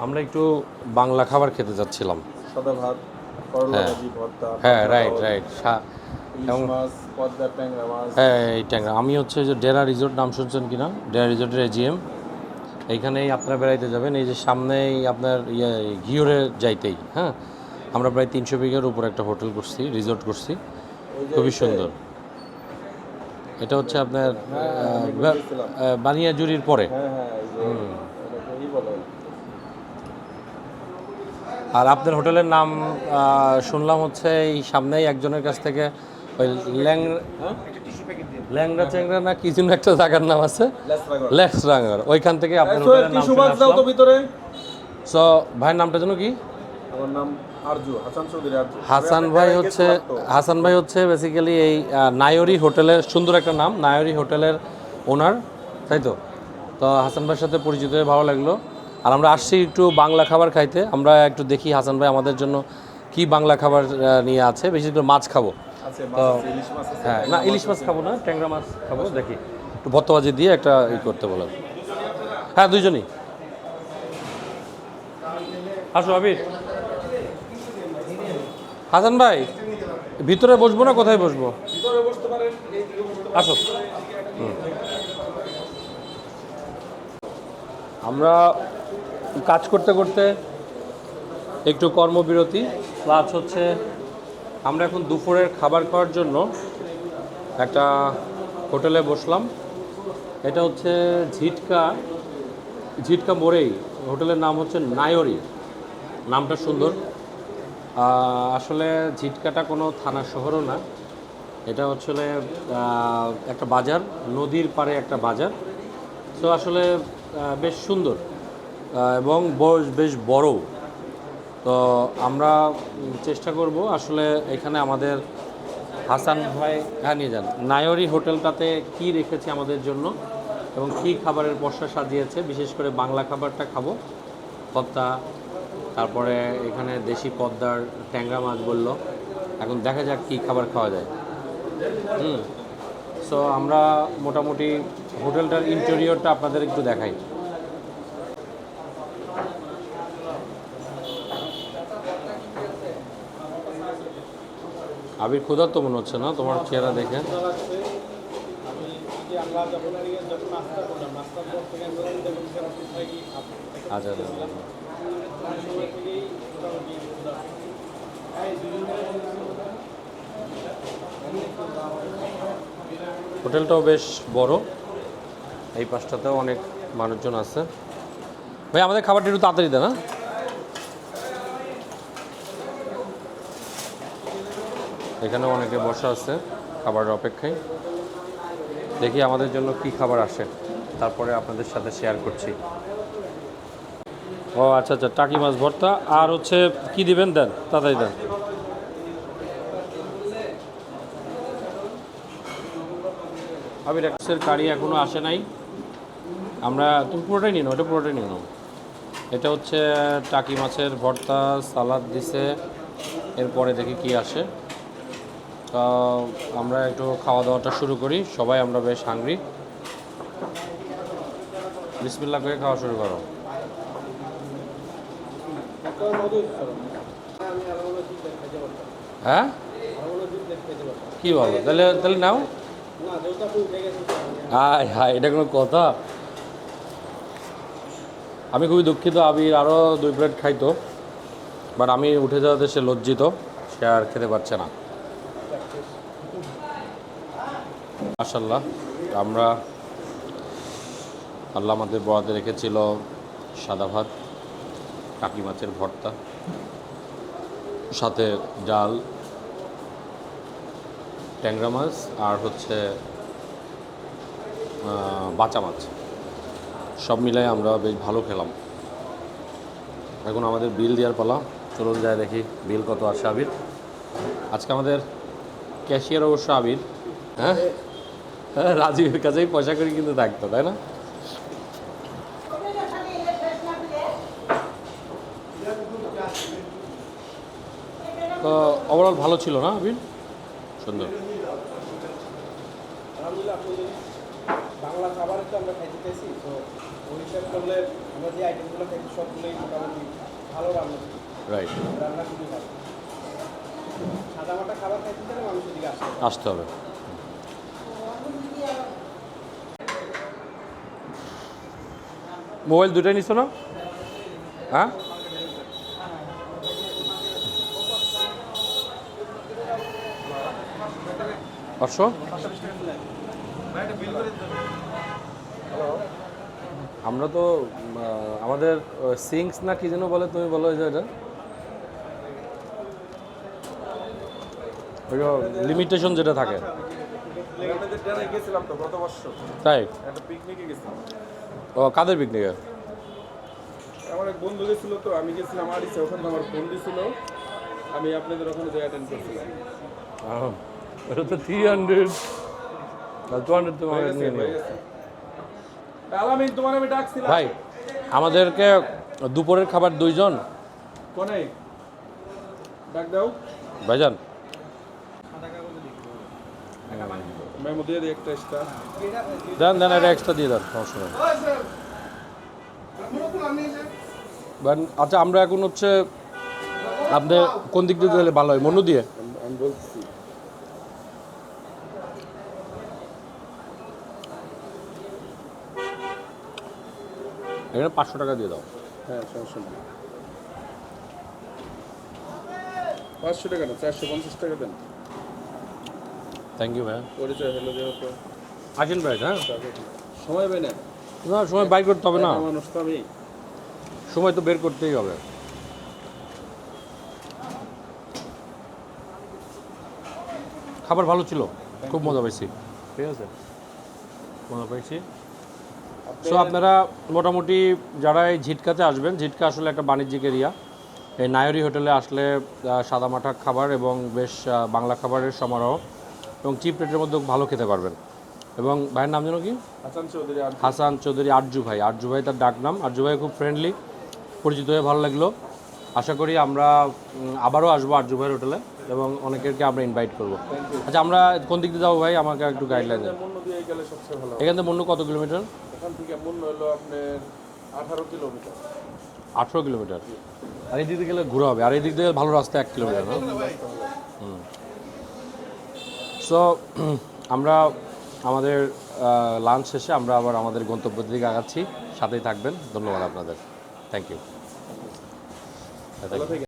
আমরা একটু বাংলা খাবার খেতে যাচ্ছিলাম। সাদা ভাত করলা হ্যাঁ। ভাজি ভর্তা হ্যাঁ রাইট রাইট এবং- হ্যাঁ এই ট্যাংরা। আমি হচ্ছে যে ডেরা রিসোর্ট নাম শুনছেন কি না ডেরা রিসোর্টের এজিএম এইখানেই আপনারা বেড়াইতে যাবেন। এই যে সামনেই আপনার ইয়ে ঘিওরে যাইতেই হ্যাঁ? আমরা প্রায় তিনশো বিঘার উপর একটা হোটেল করছি রিসোর্ট করছি। খুবই সুন্দর। এটা হচ্ছে আপনার হ্যাঁ। আহ, বানিয়াজুরির পরে। হ্যাঁ হ্যাঁ এই যে এটাকে ই বলে আর আপনার হোটেলের নাম শুনলাম হচ্ছে এই সামনেই একজনের কাছ থেকে ওই ল্যাং হ্যাঁ? ল্যাংরা চ্যাংরা না কি একটা জায়গার নাম আছে? লেসরাগর লেক্সরাঙ্গার ওইখান থেকে আপনার হোটেলের নাম দাও তো ভিতরে। সো ভাইয়ের নামটা যেন কি? আমার নাম হাসান চৌধুরী আরজু। হাসান ভাই হচ্ছে হাসান ভাই হচ্ছে বেসিক্যালি এই নায়রি হোটেলের সুন্দর একটা নাম নায়রি হোটেলের ওনার তাই তো? তো হাসান ভাইয়ের সাথে পরিচিত হয়ে ভালো লাগল। আর আমরা আসছি একটু বাংলা খাবার খাইতে। আমরা একটু দেখি হাসান ভাই আমাদের জন্য কি বাংলা খাবার নিয়ে আছে। বেশি করে মাছ খাব। হ্যাঁ না ইলিশ মাছ খাব না ট্যাংরা মাছ খাব দেখি। একটু ভত্তবাজি দিয়ে একটা ই করতে বললাম হ্যাঁ দুইজনই। আসো আবির। হাসান ভাই ভিতরে বসবো না কোথায় বসবো। আসো। আমরা কাজ করতে করতে একটু কর্মবিরতি প্লাস হচ্ছে আমরা এখন দুপুরের খাবার খাওয়ার জন্য একটা হোটেলে বসলাম। এটা হচ্ছে ঝিটকা ঝিটকা মোড়েই। হোটেলের নাম হচ্ছে নায়রি নামটা সুন্দর। আসলে ঝিটকাটা কোনো থানা শহরও না। এটা হচ্ছে একটা বাজার, নদীর পাড়ে একটা বাজার। তো আসলে বেশ সুন্দর এবং বেশ বড় তো আমরা চেষ্টা করব আসলে এখানে আমাদের হাসান ভাই হ্যাঁ নিয়ে যান। নায়রি হোটেলটাতে কি রেখেছে আমাদের জন্য এবং কি খাবারের পশা সাজিয়েছে, বিশেষ করে বাংলা খাবারটা খাব। পদ্মা, তারপরে এখানে দেশি পদ্মার ট্যাংরা মাছ বলল। এখন দেখা যাক কি খাবার খাওয়া যায়। হুম সো আমরা মোটামুটি হোটেলটার ইন্টেরিয়রটা আপনাদের একটু দেখাই। আবির ক্ষুধার্ত মনে হচ্ছে না? তোমার চেহারা দেখে। আচ্ছা আচ্ছা, আচ্ছা। হোটেলটাও বেশ বড়। এই পাশটাতেও অনেক মানুষজন আছে। ভাই, আমাদের খাবারটা একটু তাড়াতাড়ি দেন হ্যাঁ? এখানে অনেকে বসা আছে খাবারের অপেক্ষায়। দেখি আমাদের জন্য কি খাবার আসে। তারপরে আপনাদের সাথে শেয়ার করছি। ও আচ্ছা আচ্ছা টাকি মাছ ভর্তা। আর হচ্ছে, কি দিবেন? দেন, তাড়াতাড়ি দেন। আবির এক্সের কারি এখনও আসে নাই। আমরা তুমি পুরোটাই নিও না, ওটা পুরোটাই নিও। না। এটা হচ্ছে টাকি মাছের ভর্তা সালাদ দিছে এরপরে দেখি কি আসে। তা আমরা একটু খাওয়া দাওয়াটা শুরু করি সবাই আমরা বেশ হাংরি বিসমিল্লা করে খাওয়া শুরু করো। হয়? হ্যাঁ হয় কি বলো? তাহলে তাহলে নাও। হাই হাই এটা কোনো কথা? আমি খুবই দুঃখিত, আবির আরও দুই প্লেট খাইতো বাট আমি উঠে যাওয়াতে সে লজ্জিত, সে আর খেতে পারছে না। মাসাল্লাহ আমরা আল্লাহ আমাদের বরাতে রেখেছিল সাদা ভাত, কাকি মাছের ভর্তা, সাথে ডাল, ট্যাংরা মাছ, আর হচ্ছে বাঁচা মাছ। সব মিলাই আমরা বেশ ভালো খেলাম। এখন আমাদের বিল দেওয়ার পালা। চলুন যায় দেখি বিল কত আসে আবির। আজকে আমাদের ক্যাশিয়ার অবশ্য আবির। হ্যাঁ? হ্যাঁ, রাজীবের কাছেই পয়সা করে কিন্তু থাকতো তাই না? তো ওভারঅল ভালো ছিল না আবির? সুন্দর। বাংলা খাবার তো আমরা খাইতে চাইছি তো ওই হিসাব করলে আমরা যে আইটেমগুলো খাই সবগুলোই মোটামুটি ভালো রান্না রাইট রান্না খুবই ভালো। সাদা মাটা খাবার খাইতে চাইলে মানুষের দিকে আসতে। আসতে হবে। মোবাইল দুটাই নিছো না? হ্যাঁ? পাঁচশো আমরা তো আমাদের সিঙ্কস না কি যেন বলে তুমি বলো যে এটা। লিমিটেশন যেটা থাকে। তাই? একটা পিকনিকে গেছিলাম ও কাদের পিকনিকে আমার এক বন্ধু গেছিল তো আমি গেছিলাম আড়িসে ওখানে আমার ফোন দিছিল আমি আপনাদের ওখানে যে অ্যাটেন্ড করছিলাম। এটা তো থ্রি হান্ড্রেড ভাই আমাদেরকে দুপুরের খাবার দুইজন? কোনে? ডাক দাও। ভাইজান। দিয়ে দিই একটা দেন দেন এটা এক্সট্রা দিয়ে দেন সমস্যা নেই। আচ্ছা আমরা এখন হচ্ছে আপনি কোন দিক দিয়ে দিলে ভালো হয়? মনু দিয়ে? আমি বলছি এখানে পাঁচশো টাকা দিয়ে দাও। হ্যাঁ সমস্যা নেই পাঁচশো টাকা না চারশো পঞ্চাশ টাকা দেন। থ্যাংক ইউ ভাই পরিচয় হলো যেহেতু আসেন ভাই হ্যাঁ। সময় পাই না? না সময় বাইর করতে হবে না। মানুষ তো আমি। সময় তো বের করতেই হবে। খাবার ভালো ছিল? খুব মজা পাইছি। ঠিক আছে। মজা পাইছি। সো আপনারা মোটামুটি যারা এই ঝিটকাতে আসবেন ঝিটকা আসলে একটা বাণিজ্যিক এরিয়া। এই নায়রি হোটেলে আসলে আহ, সাদামাটা খাবার এবং বেশ বাংলা খাবারের সমারোহ এবং চিপ রেটের মধ্যে ভালো খেতে পারবেন। এবং ভাইয়ের নাম যেন কি? হাসান চৌধুরী হাসান চৌধুরী আরজু ভাই। আরজু ভাই তার ডাক নাম। আরজু ভাই খুব ফ্রেন্ডলি পরিচিত হয়ে ভালো লাগল। আশা করি আমরা আবারও আসব আরজু ভাইয়ের হোটেলে এবং অনেকেরকে আমরা ইনভাইট করব। আচ্ছা আমরা কোন দিক দিয়ে যাব ভাই? আমাকে একটু গাইডলাইন। এখান থেকে মন্য কত কিলোমিটার এখান থেকে মূল্য হলো আপনার আঠারো কিলোমিটার। আঠেরো কিলোমিটার? আর এই দিক গেলে ঘুরে হবে। আর এই দিক দিয়ে ভালো রাস্তা এক কিলোমিটার না? সো আমরা আমাদের লাঞ্চ শেষে আমরা আবার আমাদের গন্তব্যের দিকে আগাচ্ছি। সাথেই থাকবেন। ধন্যবাদ আপনাদের। থ্যাংক ইউ থেকে